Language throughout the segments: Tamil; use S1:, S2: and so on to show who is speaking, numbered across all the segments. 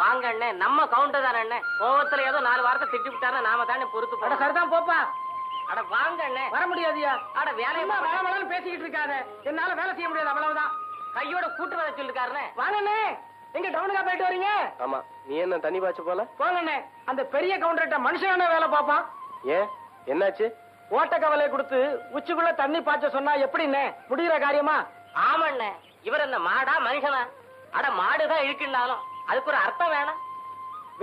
S1: வாங்க அண்ணே நம்ம கவுண்டர் தானே அண்ணே கோவத்துல ஏதோ நாலு வாரத்தை திட்டி விட்டாருன்னா நாம தானே பொறுத்து போட
S2: சரிதான் போப்பா.
S1: அட வாங்க அண்ணே
S2: வர முடியாதியா?
S1: அட வேலையை
S2: என்ன
S1: பாருங்க.
S2: வள வளன்னு பேசிக்கிட்டு இருக்காத. என்னால வேலை செய்ய முடியாது அவ்வளவுதான்.
S1: கையோட கூட்டு வர சொல்லிருக்காருண்ணே.
S2: வாங்கண்ணே. எங்க டவுனுக்கா போயிட்டு வரீங்க?
S3: ஆமா நீ என்ன தண்ணி பாய்ச்ச போல?
S2: போங்கண்ணே. அந்த பெரிய கவுண்டர்கிட்ட மனுஷனான வேலை பார்ப்பான்.
S3: ஏன்? என்னாச்சு?
S2: ஓட்ட கவலையை கொடுத்து உச்சிக்குள்ள தண்ணி பாய்ச்ச சொன்னா எப்படிண்ணே? முடிகிற காரியமா?
S1: ஆமாண்ணே. இவர் என்ன மாடா மனுஷனா? அட மாடுதான் இழுக்குனாலும் அதுக்கு ஒரு அர்த்தம் வேணாம்.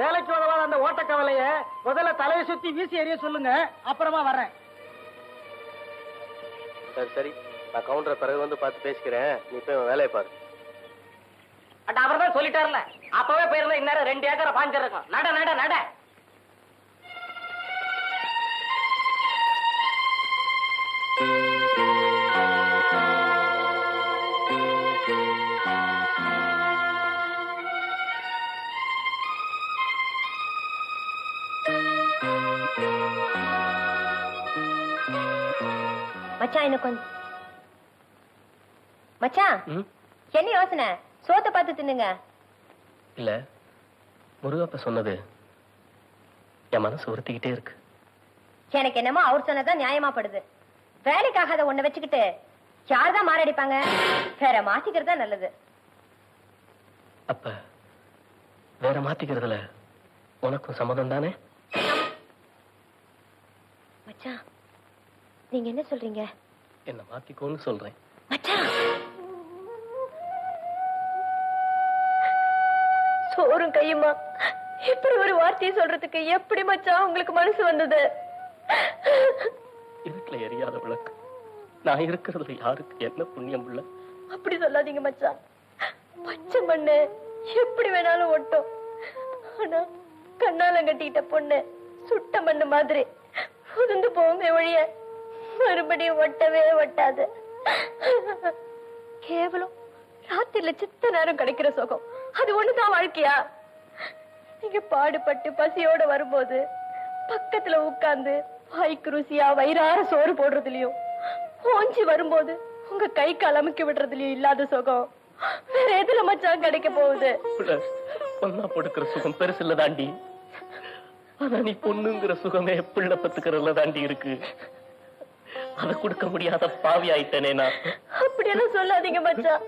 S2: வேலைக்கு உதவாத அந்த ஓட்ட கவலைய முதல்ல தலையை சுத்தி வீசி எறிய சொல்லுங்க அப்புறமா வர்றேன்.
S3: சரி சரி. நான் கவுண்டரை பிறகு வந்து பார்த்து பேசிக்கிறேன். நீ போய் வேலையை பாரு.
S1: அட அவர் தான் சொல்லிட்டாருல அப்பவே போயிருந்தா இந்நேரம் ரெண்டு ஏக்கரை பாஞ்சிருக்கும் நட நட நட.
S4: மச்சான் இன்னும் கொஞ்சம். மச்சான் என்ன யோசனை? சோத்தை பார்த்து தின்னுங்க.
S3: இல்ல முருகப்ப சொன்னது என் மனசு உறுத்திக்கிட்டே இருக்கு.
S4: எனக்கு என்னமோ அவர் சொன்னதான் நியாயமா படுது வேலைக்காகாத ஒண்ணு வச்சுக்கிட்டு யார்தான் மாரடிப்பாங்க? வேற மாத்திக்கிறதா நல்லது.
S3: அப்ப வேற மாத்திக்கிறதுல உனக்கும் சம்மதம் தானே?
S4: நீங்க என்ன சொல்றீங்க?
S3: என்ன மாத்திக்கோன்னு சொல்றேன்.
S4: மச்சான். சோறும் கையுமா? இப்படி ஒரு வார்த்தையை சொல்றதுக்கு எப்படி மச்சான் உங்களுக்கு மனசு வந்தது?
S3: இருட்டுல எரியாத விளக்கு. நான் இருக்கிறதுல யாருக்கு என்ன புண்ணியம் உள்ள?
S4: அப்படி சொல்லாதீங்க மச்சான். பச்சை மண்ணு எப்படி வேணாலும் ஒட்டும். ஆனா கண்ணால கட்டிக்கிட்ட பொண்ணு சுட்ட மண்ணு மாதிரி உதிர்ந்து போங்க ஒழிய மறுபடியும் ஒட்டவே ஒட்டாது. கேவலம் ராத்திரில சித்த நேரம் கிடைக்கிற சுகம். அது ஒண்ணுதான் வாழ்க்கையா? நீங்க பாடுபட்டு பசியோட வரும்போது பக்கத்துல உட்கார்ந்து வாய்க்கு ருசியா வயிறார சோறு போடுறதுலயும் ஓஞ்சி வரும்போது உங்க கை கால் அமுக்கி விடுறதுலயும் இல்லாத சுகம். வேற எதுல மச்சான் கிடைக்க போகுது?
S3: பொண்ணா கொடுக்கிற சுகம் பெருசு இல்ல தாண்டி ஆனா நீ பொண்ணுங்கிற சுகமே பிள்ளை பத்துக்கிறதுல தாண்டி இருக்கு. அதை கொடுக்க முடியாத பாவி ஆயிட்டேனே நான்.
S4: அப்படியெல்லாம் சொல்லாதீங்க மச்சான்.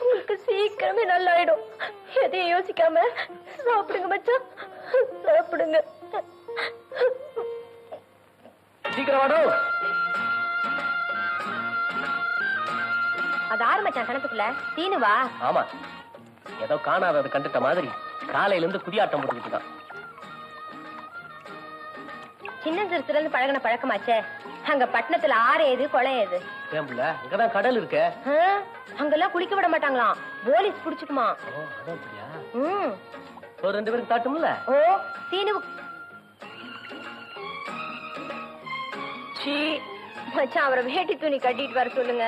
S4: உங்களுக்கு சீக்கிரமே நல்லாயிடும். எதையும் யோசிக்காம சாப்பிடுங்க மச்சான். சாப்பிடுங்க.
S2: சீக்கிரம் வாடோ.
S4: அது ஆறு மச்சான் கணக்குல தீனு வா.
S3: ஆமா. ஏதோ காணாதது கண்டுட்ட மாதிரி காலையில இருந்து குதியாட்டம் போட்டுக்கிட்டு இருக்கான்.
S4: சின்ன சிறுசுல இருந்து பழகின பழக்கமாச்சே. அங்க பட்டணத்துல ஆறு ஏது கொலை ஏது?
S3: புள்ள அங்கதான் கடல் இருக்க?
S4: அங்கெல்லாம் குளிக்க விட மாட்டாங்களாம். போலீஸ் புடிச்சுக்குமா. ம்.
S3: ஒரு ரெண்டு பேரும் காட்டும்ல?
S4: ஓ சீனு சீ மச்சான் அவரை வேட்டி துணி கட்டிட்டு வர சொல்லுங்க.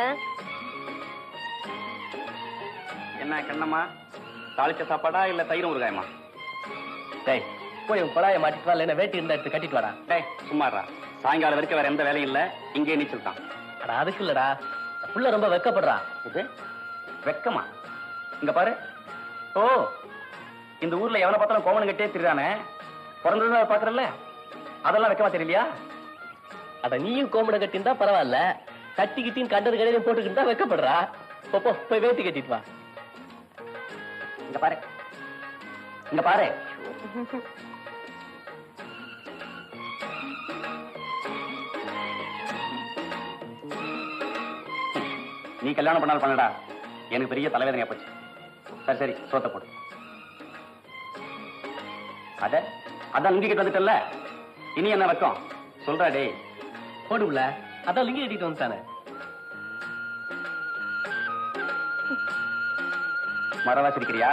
S5: என்ன கண்ணம்மா? தாளிச்ச சாப்பாடா இல்ல தயிர் ஊறுகாயமா
S3: டேய் போய் உன் குழாய மாட்டிட்டு வா இல்லைன்னா வேட்டி இருந்தா எடுத்து கட்டிட்டு வாடா.
S5: டேய் சும்மாறா சாயங்காலம் வரைக்கும் வேற எந்த வேலையும் இல்ல. இங்கே நீச்சல் தான்
S3: அட அதுக்கு இல்லடா. புள்ள ரொம்ப வெக்கப்படுறா.
S5: இது? வெக்கமா? இங்க பாரு. ஓ இந்த ஊர்ல எவனை பார்த்தாலும் கோவணம் கட்டியே திரிறானே பிறந்ததும் பாக்குறல்ல அதெல்லாம் வெக்கமா தெரியலையா?
S3: அட நீயும் கோமடை கட்டியிருந்தா பரவாயில்ல. கட்டிக்கிட்டின்னு கண்டது கடையிலும் போட்டுக்கிட்டு தான் வெக்கப்படுறா. போ, போ போய் வேட்டி கட்டிட்டு வா.
S5: இங்க பாரு. இங்க பாரு. நீ கல்யாணம் பண்ணாலும் பண்ணடா எனக்கு பெரிய தலைவேதனையா போச்சு. சரி சரி சோத்த போடு. அத அதான் லுங்கி கிட்ட வந்துட்டல்ல இனி என்ன வெக்கம்? சொல்றா டேய்.
S3: போடும்ல அதான் லிங்கி கட்டிட்டு வந்துட்டானே.
S5: மரவா சிரிக்கிறியா?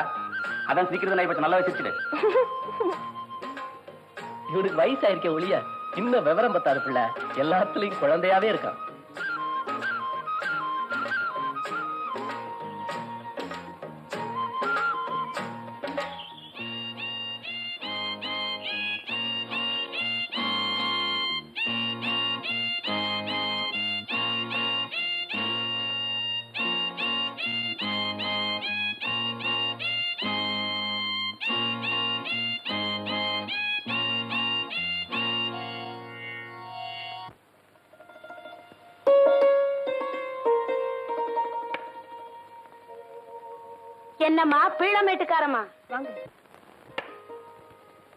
S5: அதான் சிரிக்கிறது நான் இப்ப நல்லா சிரிச்சிடு.
S3: இவனுக்கு வயசாயிருக்க ஒளிய இன்னும் விவரம் பத்தாது பிள்ளை. எல்லாத்துலயும் குழந்தையாவே இருக்கான்.
S6: என்னம்மா? பீளமேட்டுக்காரம்மா வாங்க.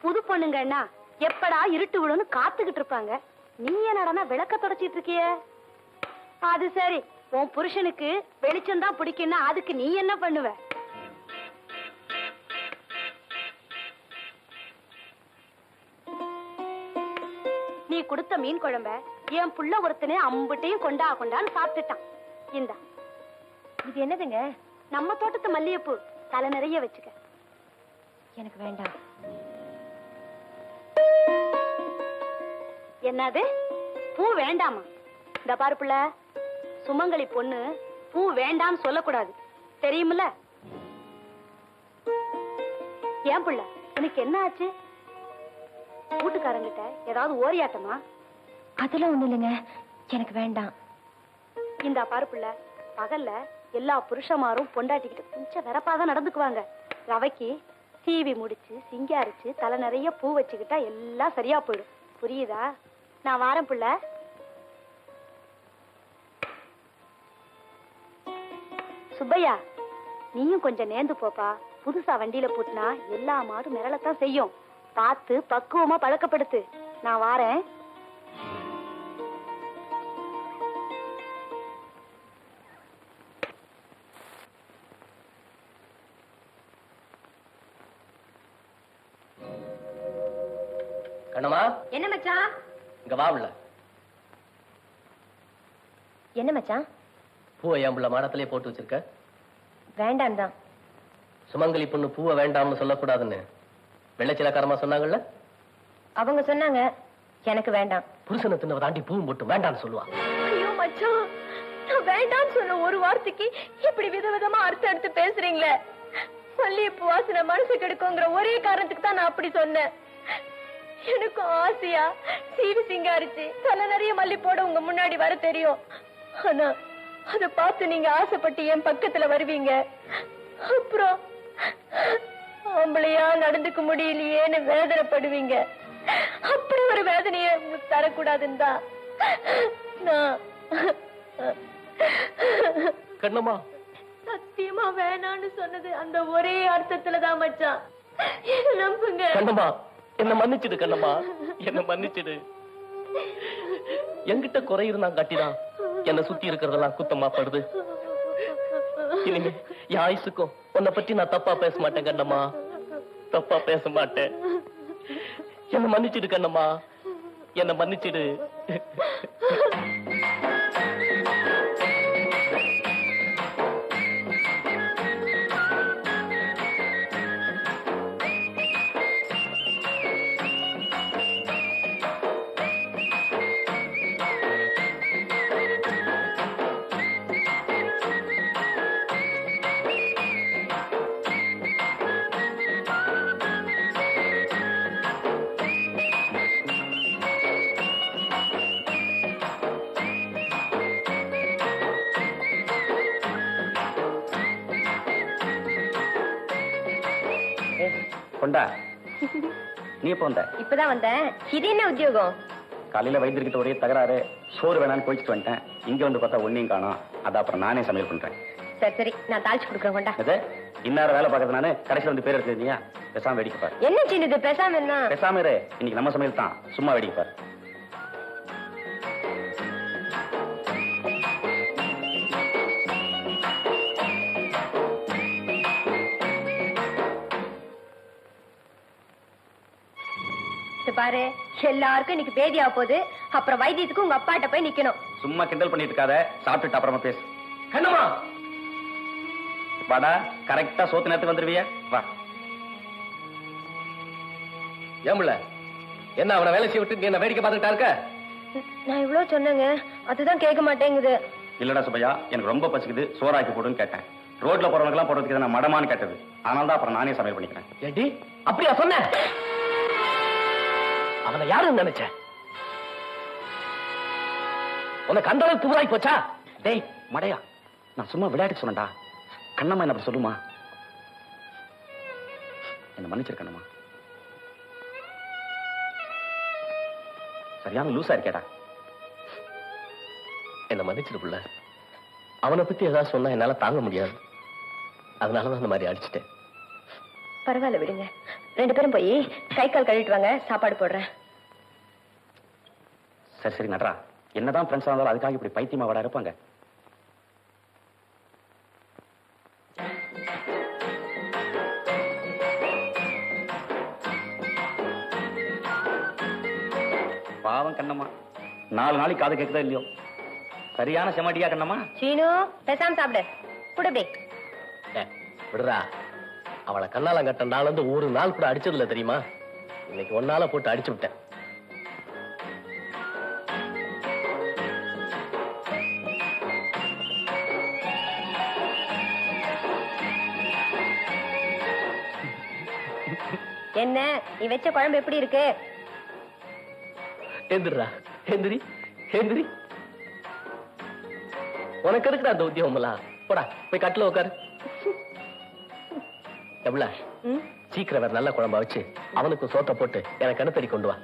S6: புது பொண்ணுங்கன்னா எப்படா இருட்டு விடும்னு காத்துக்கிட்டு இருப்பாங்க. நீ என்னடா விளக்க தொடச்சிட்டு இருக்கிய? அது சரி. உன் புருஷனுக்கு வெளிச்சம் தான் பிடிக்கும்னா அதுக்கு நீ என்ன பண்ணுவ? நீ கொடுத்த மீன் குழம்ப என் புள்ள ஒருத்தனே அம்புட்டையும் கொண்டா கொண்டான்னு சாப்பிட்டுட்டான். இந்தா. இது என்னதுங்க? நம்ம தோட்டத்து மல்லிகைப்பூ தலை நிறைய வச்சுக்க. எனக்கு வேண்டாம். என்னது? பூ வேண்டாமா? இந்த பாரு புள்ள சுமங்கலி பொண்ணு பூ வேண்டாம்னு சொல்லக்கூடாது. தெரியுமில்ல? ஏன் புள்ள உனக்கு என்ன ஆச்சு? வீட்டுக்காரங்கிட்ட ஏதாவது ஓரியாட்டமா?
S4: அதெல்லாம் ஒண்ணு இல்லைங்க. எனக்கு வேண்டாம்.
S6: இந்த பாரு புள்ள பகல்ல எல்லா புருஷமாரும் பொண்டாட்டிக்கிட்ட கொஞ்சம் வெறப்பாதான் நடந்துக்குவாங்க. ரவைக்கு சீவி முடிச்சு சிங்காரிச்சு தலை நிறைய பூ வச்சுக்கிட்டா எல்லாம் சரியா போயிடும். புரியுதா? நான் வாரேன் பிள்ள. சுப்பையா நீயும் கொஞ்சம் நேர்ந்து போப்பா. புதுசா வண்டியில போட்டுனா எல்லா மாடும் மிரளத்தான் செய்யும். பார்த்து பக்குவமா பழக்கப்படுத்து. நான் வாரேன்.
S3: கண்ணம்மா
S4: என்ன மச்சான்?
S3: இங்க வா உள்ள.
S4: என்ன மச்சான்?
S3: பூவை என் புள்ள மாடத்திலே போட்டு வச்சிருக்க.
S4: வேண்டாம் தான்
S3: சுமங்கலி பொண்ணு பூவை வேண்டாம்னு சொல்லக்கூடாதுன்னு வெள்ளச்சிலக்காரமா சொன்னாங்கல்ல?
S4: அவங்க சொன்னாங்க எனக்கு வேண்டாம்.
S3: புருஷனை தின்னவ தாண்டி பூவும் போட்டு வேண்டாம்னு சொல்லுவா.
S4: ஐயோ மச்சான் நான் வேண்டாம்னு சொன்ன ஒரு வார்த்தைக்கு இப்படி விதவிதமா அர்த்தம் எடுத்து பேசுறீங்களே. மல்லிகைப்பூ வாசனை மனசு கெடுக்குங்கிற ஒரே காரணத்துக்கு தான் நான் அப்படி சொன்னேன். எனக்கும் ஆசையா? சீவி சிங்காரிச்சு தலை நிறைய மல்லி போட உங்க முன்னாடி வர தெரியும். ஆனா அத பார்த்து நீங்க ஆசைப்பட்டு என் பக்கத்துல வருவீங்க. அப்புறம் ஆம்பளையா நடந்துக்க முடியலையேன்னு வேதனைப்படுவீங்க. அப்படி ஒரு வேதனையை உங்களுக்கு தரக்கூடாதுன்னு தான் நான்
S3: கண்ணம்மா.
S4: சத்தியமா வேணான்னு சொன்னது அந்த ஒரே அர்த்தத்துல தான் மச்சான். நம்புங்க?
S3: கண்ணம்மா. என்ன மன்னிச்சிடு கண்ணம்மா. என்ன மன்னிச்சிடு. என்கிட்ட குறை இருந்தான் காட்டிதான் என்ன சுத்தி இருக்கிறதெல்லாம் குத்தமா படுது. இனிமே என் ஆயுசுக்கும் உன்னை பத்தி நான் தப்பா பேச மாட்டேன் கண்ணம்மா. தப்பா பேச மாட்டேன். என்ன மன்னிச்சிடு கண்ணம்மா. என்ன மன்னிச்சிடு.
S5: கொண்டா? நீ எப்போ வந்த?
S4: இப்பதான் வந்தேன். இது என்ன உத்தியோகம்?
S5: காலையில வைத்திருக்கிட்ட ஒரே தகராறு. சோறு வேணான்னு கோச்சிட்டு வந்துட்டேன். இங்க வந்து பார்த்தா ஒன்னையும் காணோம். அதான் அப்புறம் நானே சமையல் பண்றேன்.
S4: சரி சரி. நான் தாளிச்சு கொடுக்குறேன் கொண்டா.
S5: அது இன்னார வேலை பார்க்கறது நானு கடைசியில் வந்து பேர் எடுத்துருந்தீங்க பேசாம வேடிக்கை பாரு.
S4: என்ன சின்னது பேசாம என்ன?
S5: பேசாம இரு. இன்னைக்கு நம்ம சமையல் தான். சும்மா வேடிக்கை பாரு.
S4: இது பாரு. எல்லாருக்கும் இன்னைக்கு பேதியா போகுது. அப்புறம் வைத்தியத்துக்கு உங்க அப்பாட்ட போய் நிக்கணும்.
S5: சும்மா கிண்டல் பண்ணிட்டு இருக்காத. சாப்பிட்டுட்டு அப்புறமா பேசு.
S3: கண்ணம்மா!
S5: வாடா கரெக்டா சோத்து நேரத்துக்கு வந்துருவிய? வா.
S3: ஏமுல என்ன அவனை வேலை செய்ய விட்டு நீ என்ன வேடிக்கை பார்த்துக்கிட்டா இருக்க?
S4: நான் இவ்வளவு சொன்னேங்க. அதுதான் கேட்க மாட்டேங்குது.
S5: இல்லடா சுபையா எனக்கு ரொம்ப பசிக்குது. சோறாக்கி போடுன்னு கேட்டேன். ரோட்ல போறவங்களுக்குலாம் போடுறதுக்கு நான் மடமான்னு கேட்டது. அதனால தான் அப்புறம் நானே சமையல் பண்ணிக்கிறேன்.
S3: ஏடி அப்படியா சொன்ன? அவனை யாருன்னு நினைச்ச? உனக்கு அந்த அளவுக்கு புதுவாய் போச்சா?
S5: டேய் மடையா நான் சும்மா விளையாட்டு சொன்னேன்டா. கண்ணம்மா என்ன அப்படி சொல்லுமா? என்ன மன்னிச்சிரு கண்ணம்மா. சரியான லூசா இருக்கேடா.
S3: என்ன மன்னிச்சிடு புள்ள. அவனை பத்தி ஏதாவது சொன்னா என்னால தாங்க முடியாது. அதனாலதான் அந்த மாதிரி அடிச்சிட்டேன்.
S7: பரவாயில்ல விடுங்க. ரெண்டு பேரும் போய் கை கால் கழுவிட்டு வாங்க சாப்பாடு போடுறேன்.
S5: சரி சரி நட்ரா என்னதான் ஃப்ரெண்ட்ஸ் இருந்தாலும் அதுக்காக இப்படி பைத்தியமா வட இருப்பாங்க பாவம் கண்ணம்மா. நாலு நாளைக்கு காது கேட்குதா இல்லையோ? சரியான செமட்டியா கண்ணம்மா?
S7: சீனு பேசாம சாப்பிடு. குடுப்பே
S3: ஏ, விடுறா. அவளை கண்ணாலம் கட்ட நாள் வந்து ஒரு நாள் கூட அடிச்சது இல்ல தெரியுமா? இன்னைக்கு ஒன்னால போட்டு அடிச்சு விட்டேன்.
S7: என்ன நீ வச்ச குழம்பு எப்படி இருக்கு?
S3: எந்திரா எந்திரி எந்திரி. உனக்கு எதுக்குடா அந்த உத்தியோகம்லாம் போடா போய் கட்டில உட்காரு எவ்வளவு
S7: ம்?
S3: சீக்கிரம் வேற நல்ல குழம்பா வச்சு அவனுக்கு சோத்த போட்டு எனக்கு கணுத்தறி கொண்டு வா.